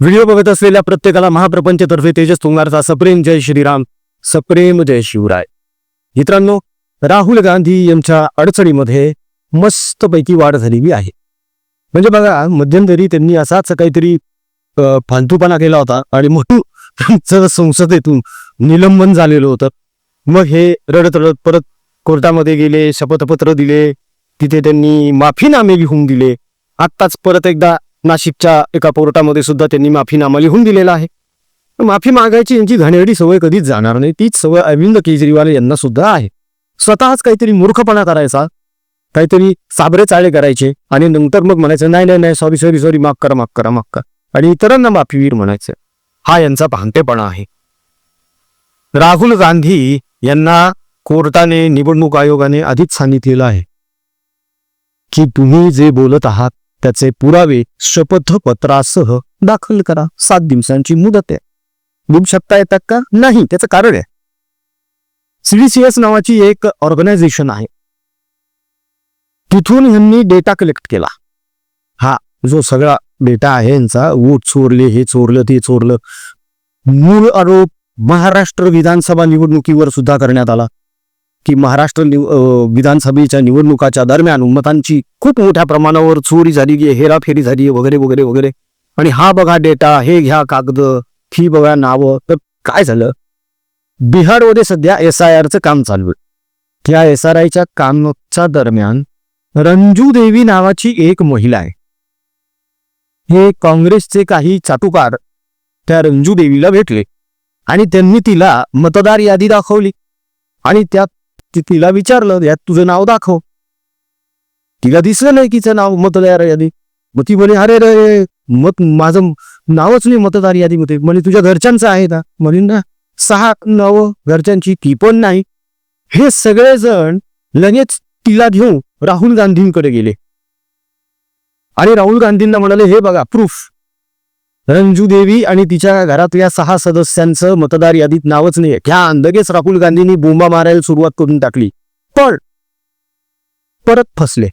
Video बघत असलेल्या प्रत्येकाला महाप्रपंचतर्फे तेजस तुंगारचा सप्रेम जय श्रीराम सप्रेम जय शिवराय. मित्रांनो राहुल गांधी यांच्या अडचणीमध्ये मस्तपैकी वाढ झालेली आहे. म्हणजे बघा मध्यंतरी त्यांनी असाच काहीतरी फालतूपणा केला होता आणि म्हणून त्यांचं संसदेतून निलंबन झालेलं होतं. मग हे रडत रडत परत कोर्टामध्ये गेले शपथपत्र दिले तिथे त्यांनी माफीनामे लिहून दिले. आत्ताच परत एकदा नाशिकच्या एका पोर्टामध्ये सुद्धा त्यांनी माफीनामा लिहून दिलेला आहे. माफी मागायची यांची घाणेरडी सवय कधीच जाणार नाही तीच सवय अरविंद केजरीवाल यांना सुद्धा आहे. स्वतःच काहीतरी मूर्खपणा करायचा काहीतरी साबरे चाळे करायचे आणि नंतर मग म्हणायचं नाही नाही नाही सॉरी सॉरी सॉरी माफ करा माफ करा माफ करा. आणि इतरांना माफीवीर म्हणायचं हा यांचा भांगतेपणा आहे. राहुल गांधी यांना कोर्टाने निवडणूक आयोगाने आधीच सांगितलेलं आहे की तुम्ही जे बोलत आहात त्याचे पुरावे शपथपत्रासह दाखल करा. सात दिवसांची मुदत आहे. देऊ शकता येतात का? नाही त्याचं कारण आहे. सीडीसीएस नावाची एक ऑर्गनायझेशन आहे. तिथून ह्यांनी डेटा कलेक्ट केला. हा जो सगळा डेटा आहे यांचा वोट चोरले हे चोरलं ते चोरलं मूळ आरोप महाराष्ट्र विधानसभा निवडणुकीवर सुद्धा करण्यात आला. की महाराष्ट्र निव- विधानसभेच्या निवडणुकाच्या दरम्यान मतांची खूप मोठ्या प्रमाणावर चोरी झाली की हेराफेरी झाली वगैरे वगैरे वगैरे. आणि हा बघा डेटा हे घ्या कागद ही बघा नावं. तर काय झालं? बिहारमध्ये सध्या एस आय आरचं काम चालू आहे. या एस आर आयच्या कामाच्या दरम्यान रंजू देवी नावाची एक महिला आहे. हे काँग्रेसचे काही चाटुकार त्या रंजू देवीला भेटले आणि त्यांनी तिला मतदार यादी दाखवली. आणि त्यात ती तिला विचारलं यात तुझं नाव दाखव. तिला दिसलं नाही तिचं नाव मतदार यादी. मग ती म्हणे अरे रे मत माझं नावच नाही मतदार यादीमध्ये म्हणे तुझ्या घरच्यांचं आहे ना? म्हणे ना सहा नावं घरच्यांची ती पण नाही. हे सगळेजण लगेच तिला घेऊन राहुल गांधींकडे गेले. आणि राहुल गांधींना म्हणाले हे बघा प्रूफ रंजू देवी आणि तिच्या घरातल्या सहा सदस्यांचं मतदार यादीत नावच नाहीये. ह्या अंधगेच राहुल गांधींनी बोंबा मारायला सुरुवात करून टाकली. पण परत फसले.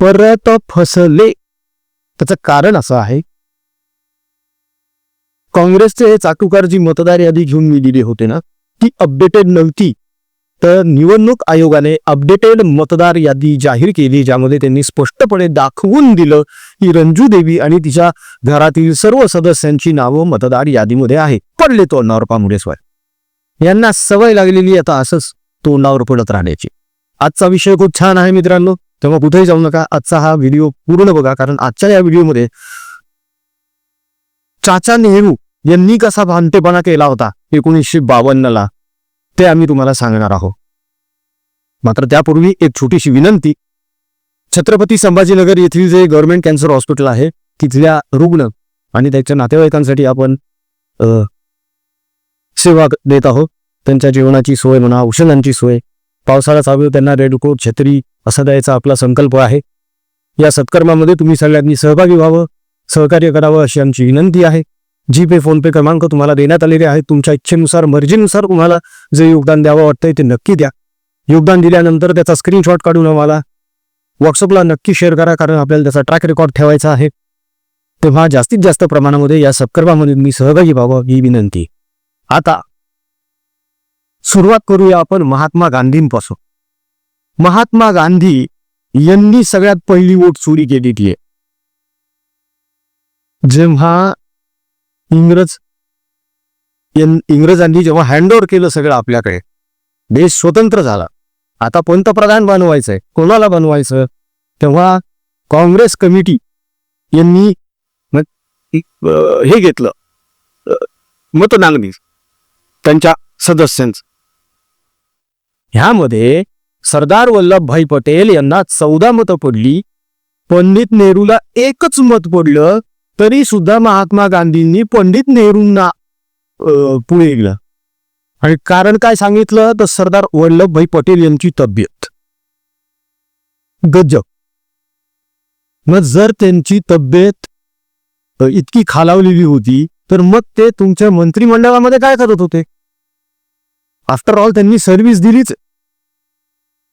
परत फसले. त्याचं कारण असं आहे काँग्रेसचे हे चाटुकार जी मतदार यादी घेऊन मी दिली होते ना ती अपडेटेड नव्हती. तर निवडणूक आयोगाने अपडेटेड मतदार यादी जाहीर केली ज्यामध्ये त्यांनी स्पष्टपणे दाखवून दिलं की रंजू देवी आणि तिच्या घरातील सर्व सदस्यांची नावं मतदार यादीमध्ये आहे पडले तोंडावर पामुळे स्वार यांना सवय लागलेली आता असंच तोंडावर पडत राहण्याची. आजचा विषय खूप छान आहे मित्रांनो. तेव्हा कुठेही जाऊ नका. आजचा हा व्हिडिओ पूर्ण बघा कारण आजच्या या व्हिडिओमध्ये चाचा नेहरू यांनी कसा भांतेपणा केला होता एकोणीसशे बावन्नला. ते आम्ही तुम्हाला सांगणार आहोत. मात्र त्यापूर्वी एक छोटीशी विनंती. छत्रपती संभाजीनगर येथील जे गव्हर्नमेंट कॅन्सर हॉस्पिटल आहे तिथल्या रुग्ण आणि त्याच्या नातेवाईकांसाठी आपण सेवा देत आहोत. त्यांच्या जेवणाची सोय म्हणा औषधांची सोय पावसाळा चालू त्यांना रेडकोट छत्री असा द्यायचा आपला संकल्प आहे. या सत्कर्मामध्ये तुम्ही सगळ्यांनी सहभागी व्हावं सहकार्य करावं अशी आमची विनंती आहे. जी पे फोन पे क्रमांक तुम्हाला देण्यात आलेले आहेत तुमच्या इच्छेनुसार मर्जीनुसार तुम्हाला जे योगदान द्यावं वाटतंय ते नक्की द्या. योगदान दिल्यानंतर त्याचा स्क्रीनशॉट काढून आम्हाला व्हॉट्सअपला नक्की शेअर करा कारण आपल्याला त्याचा ट्रॅक रेकॉर्ड ठेवायचा आहे. तेव्हा जास्तीत जास्त प्रमाणामध्ये या सत्कर्मामध्ये मी सहभागी व्हावं ही विनंती. आता सुरुवात करूया आपण महात्मा गांधींपासून. महात्मा गांधी यांनी सगळ्यात पहिली वोट चोरी केलेली आहे. जेव्हा इंग्रज इंग्रजांनी जेव्हा हँडओव्हर केलं सगळं आपल्याकडे देश स्वतंत्र झाला. आता पंतप्रधान बनवायचंय कोणाला बनवायचं? तेव्हा काँग्रेस कमिटी यांनी हे घेतलं. अं, त्यांच्या सदस्यांच. ह्यामध्ये सरदार वल्लभभाई पटेल यांना चौदा मतं पडली पंडित नेहरूला एकच मत पडलं तरी सुद्धा महात्मा गांधींनी पंडित नेहरूंना पुढे गेलं. आणि कारण काय सांगितलं? तर सरदार वल्लभभाई पटेल यांची तब्येत. गजब. मग जर त्यांची तब्येत इतकी खालावलेली होती तर मग ते तुमच्या मंत्रिमंडळामध्ये काय करत होते? आफ्टर ऑल त्यांनी सर्व्हिस दिलीच.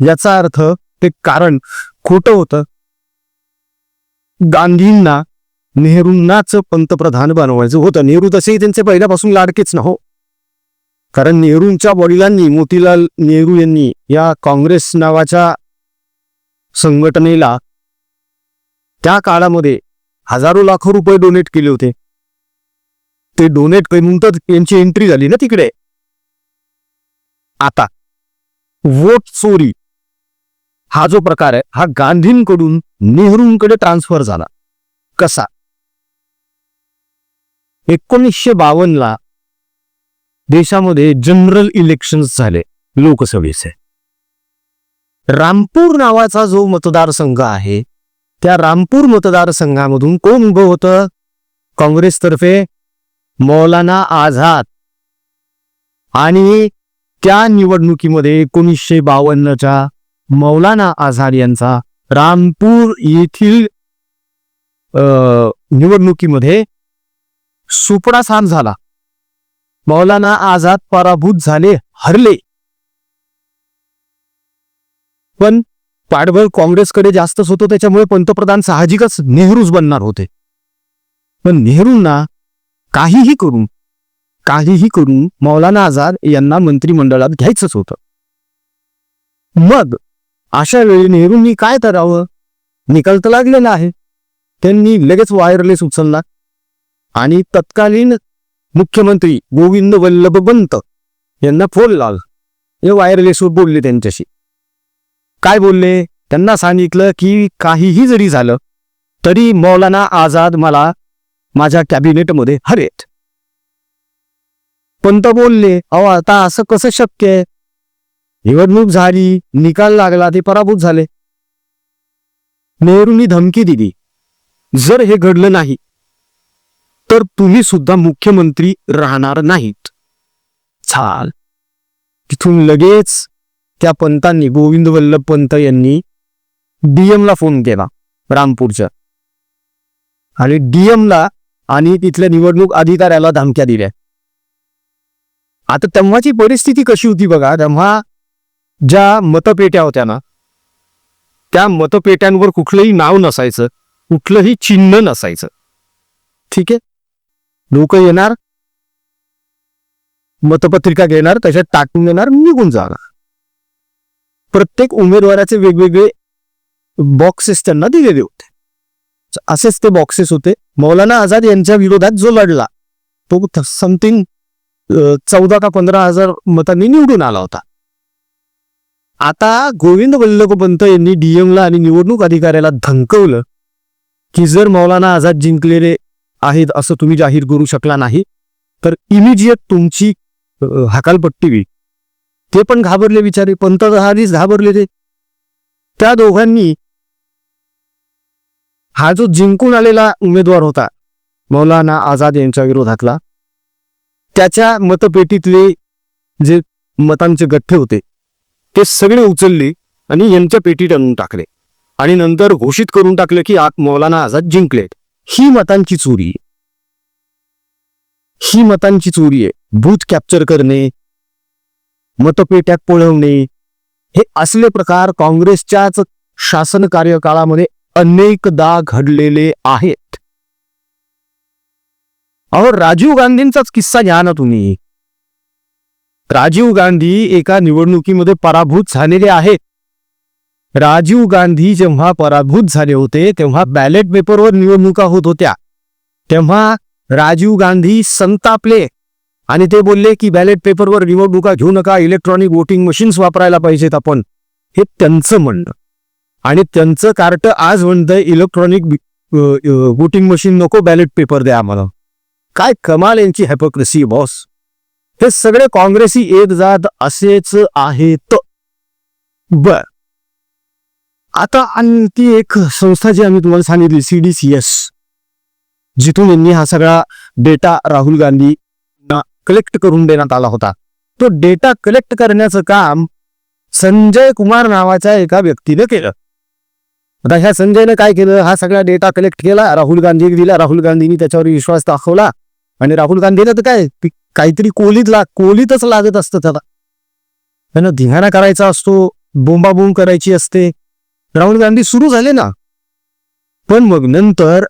याचा अर्थ ते कारण खोटं होतं. गांधींना नेहरूंनाच पंतप्रधान बनवायचं होतं. नेहरू तसेही त्यांचे पहिल्यापासून लाडकेच ना हो? कारण नेहरूंच्या वडिलांनी मोतीलाल नेहरू यांनी या काँग्रेस नावाच्या संघटनेला त्या काळामध्ये हजारो लाखो रुपये डोनेट केले होते. ते डोनेट करून तर त्यांची एंट्री झाली ना तिकडे. आता वोट चोरी हा जो प्रकार आहे हा गांधींकडून नेहरूंकडे ट्रान्सफर झाला. कसा? एकोणीसशे बावन्नला देशामध्ये जनरल इलेक्शन झाले लोकसभेचे. रामपूर नावाचा जो मतदारसंघ आहे त्या रामपूर मतदारसंघामधून कोण उभं होतं? काँग्रेसतर्फे मौलाना आझाद. आणि त्या निवडणुकीमध्ये एकोणीसशे बावन्नच्या मौलाना आझाद यांचा रामपूर येथील निवडणुकीमध्ये सुपडासान झाला. मौलाना आझाद पराभूत झाले हरले. पण पाठबळ काँग्रेसकडे जास्तच होतो त्याच्यामुळे पंतप्रधान साहजिकच नेहरूच बनणार होते. पण नेहरूंना काहीही करून काहीही करून मौलाना आझाद यांना मंत्रिमंडळात घ्यायचंच होतं. मग अशा वेळी नेहरूंनी काय करावं? निकाल तर लागलेला आहे. त्यांनी लगेच वायरलेस उचलला. आणि तत्कालीन मुख्यमंत्री गोविंद वल्लभ पंत यांना फोन लावला हे वायरलेसवर बोलले त्यांच्याशी. काय बोलले? त्यांना सांगितलं की काहीही जरी झालं तरी मौलाना आझाद मला माझ्या कॅबिनेटमध्ये हरेत. पंत बोलले अहो आता असं कसं शक्य आहे? निवडणूक झाली निकाल लागला ते पराभूत झाले. नेहरूंनी धमकी दिली. जर हे घडलं नाही तर तुम्ही सुद्धा मुख्यमंत्री राहणार नाहीत. चाल. तिथून लगेच त्या पंतांनी गोविंद वल्लभ पंत यांनी DM ला फोन केला रामपूरच्या आणि DM ला आणि तिथल्या निवडणूक अधिकाऱ्याला धमक्या दिल्या. आता तेव्हाची परिस्थिती कशी होती बघा तेव्हा ज्या मतपेट्या होत्या ना त्या मतपेट्यांवर कुठलंही नाव नसायचं कुठलंही चिन्ह नसायचं. ठीक आहे? लोक येणार मतपत्रिका घेणार त्याच्यात टाकून देणार निघून जाणार. प्रत्येक उमेदवाराचे वेगवेगळे बॉक्सेस त्यांना दिलेले होते. असेच ते बॉक्सेस होते. मौलाना आझाद यांच्या विरोधात जो लढला तो समथिंग चौदा का पंधरा हजार मतांनी निवडून आला होता. आता गोविंद वल्लभ पंत यांनी डीएमला आणि निवडणूक अधिकाऱ्याला धमकवलं की जर मौलाना आझाद जिंकलेले आहेत असं तुम्ही जाहीर करू शकला नाही तर इमिजिएट तुमची हकालपट्टी होईल. ते पण घाबरले विचारे पंत आधीच घाबरले ते. त्या दोघांनी हा जो जिंकून आलेला उमेदवार होता मौलाना आझाद यांच्या विरोधातला त्याच्या मतपेटीतले जे मतांचे गठ्ठे होते ते सगळे उचलले आणि यांच्या पेटीत आणून टाकले. आणि नंतर घोषित करून टाकले की आत मौलाना आझाद जिंकलेत. ही मतांची चोरी आहे. ही मतांची चोरी आहे. बूथ कॅप्चर करणे मतपेट्यात पळवणे हे असले प्रकार काँग्रेसच्याच शासन कार्यकाळामध्ये अनेकदा घडलेले आहेत. अहो राजीव गांधींचाच किस्सा घ्या ना तुम्ही. राजीव गांधी एका निवडणुकीमध्ये पराभूत झालेले आहेत. राजीव गांधी जेव्हा पराभूत झाले होते तेव्हा बॅलेट पेपरवर निवडणुका होत होत्या. तेव्हा राजीव गांधी संतापले आणि ते बोलले की बॅलेट पेपरवर निवडणुका घेऊ नका इलेक्ट्रॉनिक वोटिंग मशीन्स वापरायला पाहिजेत आपण. हे त्यांचं म्हणणं. आणि त्यांचं कार्ट आज म्हणतंय इलेक्ट्रॉनिक वोटिंग मशीन नको बॅलेट पेपर द्या आम्हाला. काय कमाल यांची हॅपोक्रेसी बॉस हे सगळे काँग्रेसी येत जात असेच आहेत. बर. आता आणखी एक संस्था जी आम्ही तुम्हाला सांगितली सी डी सी एस जिथून यांनी हा सगळा डेटा राहुल गांधी कलेक्ट करून देण्यात आला होता. तो डेटा कलेक्ट करण्याचं काम संजय कुमार नावाच्या एका व्यक्तीने केलं. आता ह्या संजयने काय केलं? हा सगळा डेटा कलेक्ट केला राहुल गांधी दिला. राहुल गांधींनी त्याच्यावर विश्वास दाखवला. आणि राहुल गांधीला तर काय काहीतरी कोलीत लाग कोलीतच लागत असतं त्याला. त्यांना धिंगाणा करायचा असतो बोंबाबोंब करायची असते. राहुल गांधी सुरू झाले ना. पण मग नंतर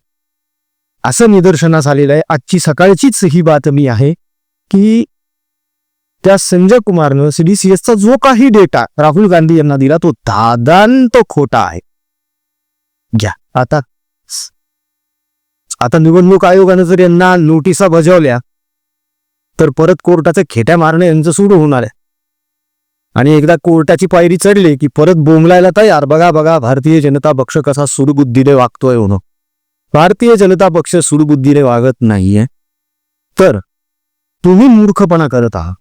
असं निदर्शनास आलेलं आहे. आजची सकाळचीच ही बातमी आहे की त्या संजय कुमारनं सीडीसीएसचा जो काही डेटा राहुल गांधी यांना दिला तो दादांत खोटा आहे. घ्या आता आता निवडणूक आयोगानं जर यांना नोटिसा बजावल्या तर परत कोर्टाच्या खेट्या मारणं यांचं सुरू होणार आहे. आणि एकदा कोर्टाची पायरी चढली की परत बोंबलायला तयार. बघा बघा भारतीय जनता पक्ष कसा सुडबुद्धीने वागतोय म्हणून. भारतीय जनता पक्ष सुडबुद्धीने वागत नाहीये. तर तुम्ही मूर्खपणा करत आहात.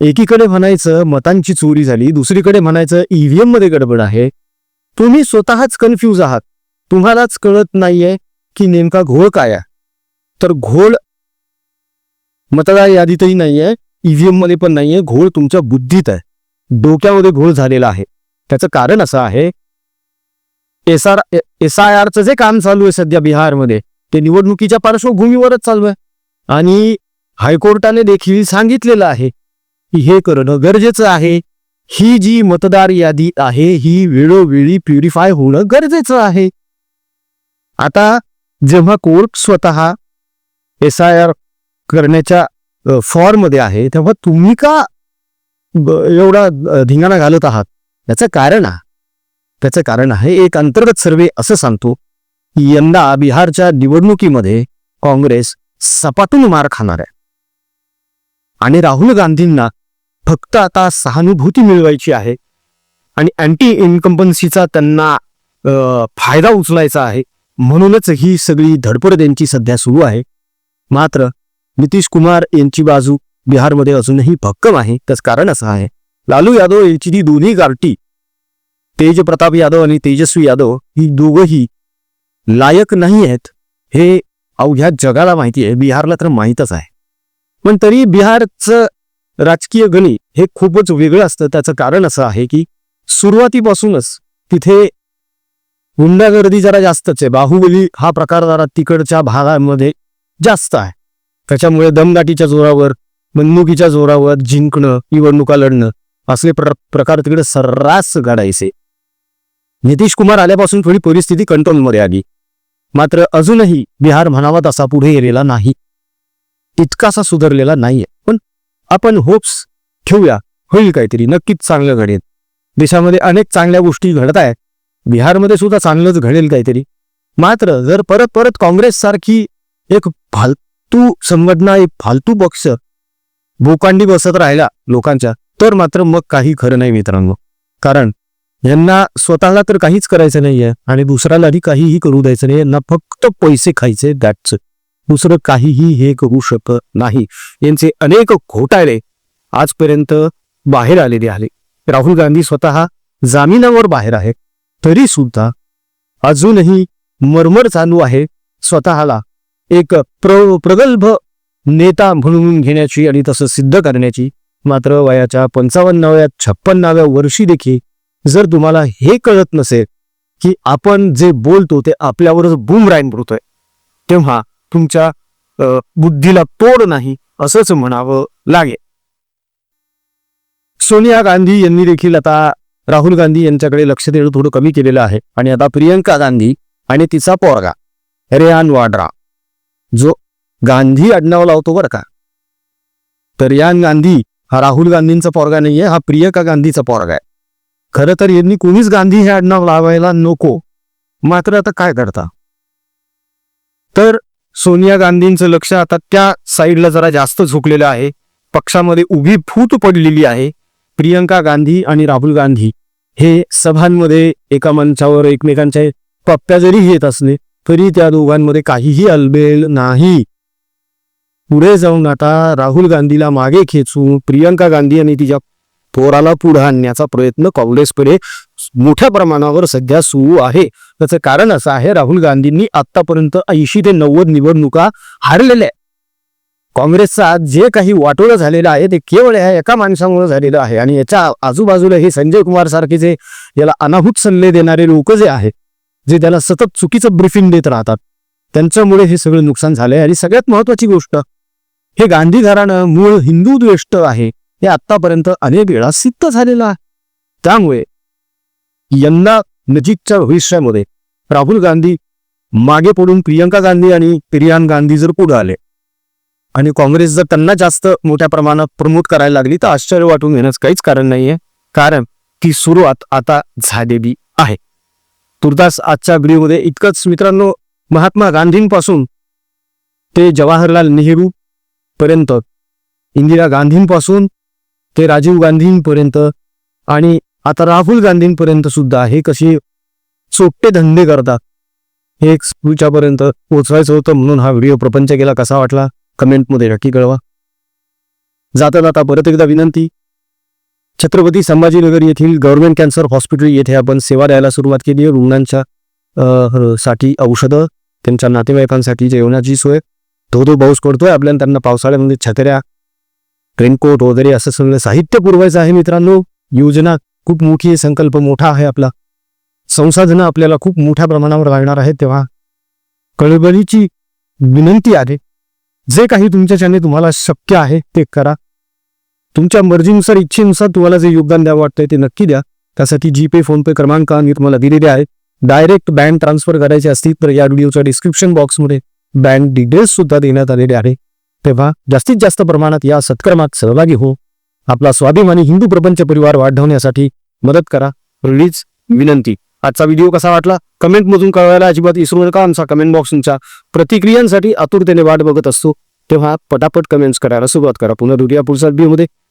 एकीकडे म्हणायचं मतांची चोरी झाली दुसरीकडे म्हणायचं ईव्हीएममध्ये गडबड आहे. तुम्ही स्वतःच कन्फ्यूज आहात. तुम्हालाच कळत नाहीये की नेमका घोळ काय आहे. तर घोळ मतदार यादीतही नाहीये. ईव्हीएममध्ये पण नाहीये घोळ तुमच्या बुद्धीत आहे. डोक्यामध्ये घोळ झालेला आहे. त्याचं कारण असं आहे एस आर एस आय आरचं जे काम चालू आहे सध्या बिहारमध्ये ते निवडणुकीच्या पार्श्वभूमीवरच चालू आहे. आणि हायकोर्टाने देखील सांगितलेलं आहे की हे करणं गरजेचं आहे. ही जी मतदार यादी आहे ही वेळोवेळी प्युरिफाय होणं गरजेचं आहे. आता जेव्हा कोर्ट स्वतः एस आय आर करण्याच्या फॉर्ममध्ये आहे तेव्हा तुम्ही का एवढा धिंगाणा घालत आहात? याचं कारण आहे. त्याचं कारण आहे एक अंतर्गत सर्वे असं सांगतो की यंदा बिहारच्या निवडणुकीमध्ये काँग्रेस सपाटून मार खाणार आहे. आणि राहुल गांधींना फक्त आता सहानुभूती मिळवायची आहे आणि अँटी इन्कम्पन्सीचा त्यांना फायदा उचलायचा आहे म्हणूनच ही सगळी धडपड त्यांची सध्या सुरू आहे. मात्र नितीश कुमार यांची बाजू बिहारमध्ये अजूनही भक्कम आहे. त्याच कारण असं आहे. लालू यादव यांची ती दोन्ही गारटी तेज प्रताप यादव आणि तेजस्वी यादव ही दोघंही लायक नाही आहेत. हे अवघ्या जगाला माहिती आहे. बिहारला तर माहीतच आहे. पण तरी बिहारचं राजकीय गणित हे खूपच वेगळं असतं. त्याचं कारण असं आहे की सुरुवातीपासूनच तिथे गुंडागर्दी जरा जास्तच आहे. बाहुबली हा प्रकार जरा तिकडच्या भागामध्ये जास्त आहे. त्याच्यामुळे दमदाटीच्या जोरावर बंदुकीच्या जोरावर जिंकणं निवडणुका लढणं असले प्र प्रकार तिकडे सर्रास घडायचे. नितीश कुमार आल्यापासून थोडी परिस्थिती कंट्रोलमध्ये आली. मात्र अजूनही बिहार म्हणावा तसा पुढे गेलेला नाही. इतकासा सुधारलेला नाहीये. पण आपण होप्स ठेवूया. होईल काहीतरी. नक्कीच चांगलं घडेल. देशामध्ये अनेक चांगल्या गोष्टी घडत आहेत. बिहारमध्ये सुद्धा चांगलंच घडेल काहीतरी. मात्र जर परत परत काँग्रेस सारखी एक तू संघटना एक फालतू पक्ष. बोकांडी बसत राहिला लोकांच्या तर मात्र मग काही खरं नाही मित्रांनो. कारण यांना स्वतःला तर काहीच करायचं नाहीये आणि दुसऱ्यालाही काहीही करू द्यायचं नाही यांना फक्त पैसे खायचे दॅटच दुसरं काहीही हे करू शकत नाही. यांचे अनेक घोटाळे आजपर्यंत बाहेर आलेले आहे राहुल गांधी स्वतः जामिनावर बाहेर आहे तरी सुद्धा अजूनही मरमर चालू आहे स्वतःला. एक प्र प्रगल्भ नेता म्हणून घेण्याची आणि तसं सिद्ध करण्याची मात्र वयाच्या पंचावन्नाव्या छप्पन्नाव्या वर्षी देखील जर तुम्हाला हे कळत नसेल की आपण जे बोलतो ते आपल्यावरच बुमराईन बोलतोय तेव्हा तुमच्या बुद्धीला तोड नाही असंच म्हणावं लागेल. सोनिया गांधी यांनी देखील आता राहुल गांधी यांच्याकडे लक्ष देणं थोडं कमी केलेलं आहे. आणि आता प्रियंका गांधी आणि तिचा पोरगा रेहान वाड्रा. जो गांधी आडनाव लावतो बरं का. तर या गांधी हा राहुल गांधींचा पोरगा नाहीये हा प्रियंका गांधीचा पोरगा आहे. खरं तर यांनी कोणीच गांधी हे आडनाव लावायला नको. मात्र आता काय करता? तर सोनिया गांधींचं लक्ष आता त्या साईडला जरा जास्त झुकलेलं आहे. पक्षामध्ये उभी फूट पडलेली आहे. प्रियंका गांधी आणि राहुल गांधी हे सभांमध्ये एका मंचावर एकमेकांच्या पप्प्या जरी येत असले तरी त्या दोघांमध्ये काहीही अलबेल नाही. पुढे जाऊन आता राहुल गांधीला मागे खेचून प्रियंका गांधी आणि तिच्या पोराला पुढे आणण्याचा प्रयत्न काँग्रेसकडे मोठ्या प्रमाणावर सध्या सुरू आहे. त्याचं कारण असं आहे राहुल गांधींनी आतापर्यंत ऐंशी ते नव्वद निवडणुका हारलेल्या काँग्रेसचा जे काही वाटोळं झालेलं आहे ते केवळ या एका माणसामुळे झालेलं आहे. आणि याच्या आजूबाजूला हे संजय कुमार सारखे जे याला अनाहूत सल्ले देणारे लोक जे आहेत जे त्याला सतत चुकीचं ब्रिफिंग देत राहतात. त्यांच्यामुळे हे सगळं नुकसान झालंय. आणि सगळ्यात महत्वाची गोष्ट हे गांधी घराणं मूळ हिंदू द्वेष्ट आहे. हे आतापर्यंत अनेक वेळा सिद्ध झालेलं आहे. त्यामुळे यंदा नजीकच्या भविष्यामध्ये राहुल गांधी मागे पडून प्रियंका गांधी आणि प्रियान गांधी जर पुढे आले आणि काँग्रेस जर त्यांना जास्त मोठ्या प्रमाणात प्रमोट करायला लागली तर आश्चर्य वाटून घेण्याचं काहीच कारण नाहीये. कारण ती सुरुवात आता झालेली आहे. तुर्तास आजच्या व्हिडिओमध्ये इतकंच. मित्रांनो महात्मा गांधींपासून ते जवाहरलाल नेहरू पर्यंत इंदिरा गांधींपासून ते राजीव गांधींपर्यंत आणि आता राहुल गांधींपर्यंत सुद्धा हे कशी सोपे धंदे करतात हे एक पोचवायचं होतं म्हणून हा व्हिडिओ प्रपंच केला कसा वाटला? कमेंटमध्ये नक्की कळवा. जाता जाता परत एकदा विनंती छत्रपती संभाजीनगर येथील गव्हर्नमेंट कॅन्सर हॉस्पिटल येथे आपण सेवा द्यायला सुरुवात केली आहे. रुग्णांच्या साठी औषधं त्यांच्या नातेवाईकांसाठी जेवणाची सोय धो धो पाऊस पडतोय आपल्याला त्यांना पावसाळ्यामध्ये छत्र्या रेनकोट वगैरे असं सगळं साहित्य पुरवायचं आहे मित्रांनो. योजना खूप मोठी आहे संकल्प मोठा आहे आपला. संसाधनं आपल्याला खूप मोठ्या प्रमाणावर लागणार आहेत तेव्हा कळबळीची विनंती आहे. जे काही तुमच्याच्याने तुम्हाला शक्य आहे ते करा. तुमच्या मर्जीनुसार इच्छेनुसार तुम्हाला जे योगदान द्यावं वाटतंय ते नक्की द्या. त्यासाठी जीपे फोनपे क्रमांक मी तुम्हाला दिलेले आहे. डायरेक्ट बँक ट्रान्सफर करायचे असतील तर या व्हिडिओच्या डिस्क्रिप्शन बॉक्समध्ये बँक डिटेल्स सुद्धा देण्यात आलेले आहे. तेव्हा जास्तीत जास्त प्रमाणात या सत्कर्मात सहभागी हो. आपला स्वाभिमानी हिंदू प्रपंच परिवार वाढवण्यासाठी मदत करा. प्लीज विनंती. आजचा व्हिडिओ कसा वाटला? कमेंट मधून कळवायला अजिबात विसरू नका. आमचा कमेंट बॉक्स तुमच्या प्रतिक्रियांसाठी आतुरतेने वाट बघत असतो. तेव्हा पटापट कमेंट्स करायला सुरुवात करा. पुन्हा दुर्या पुढचा मध्ये.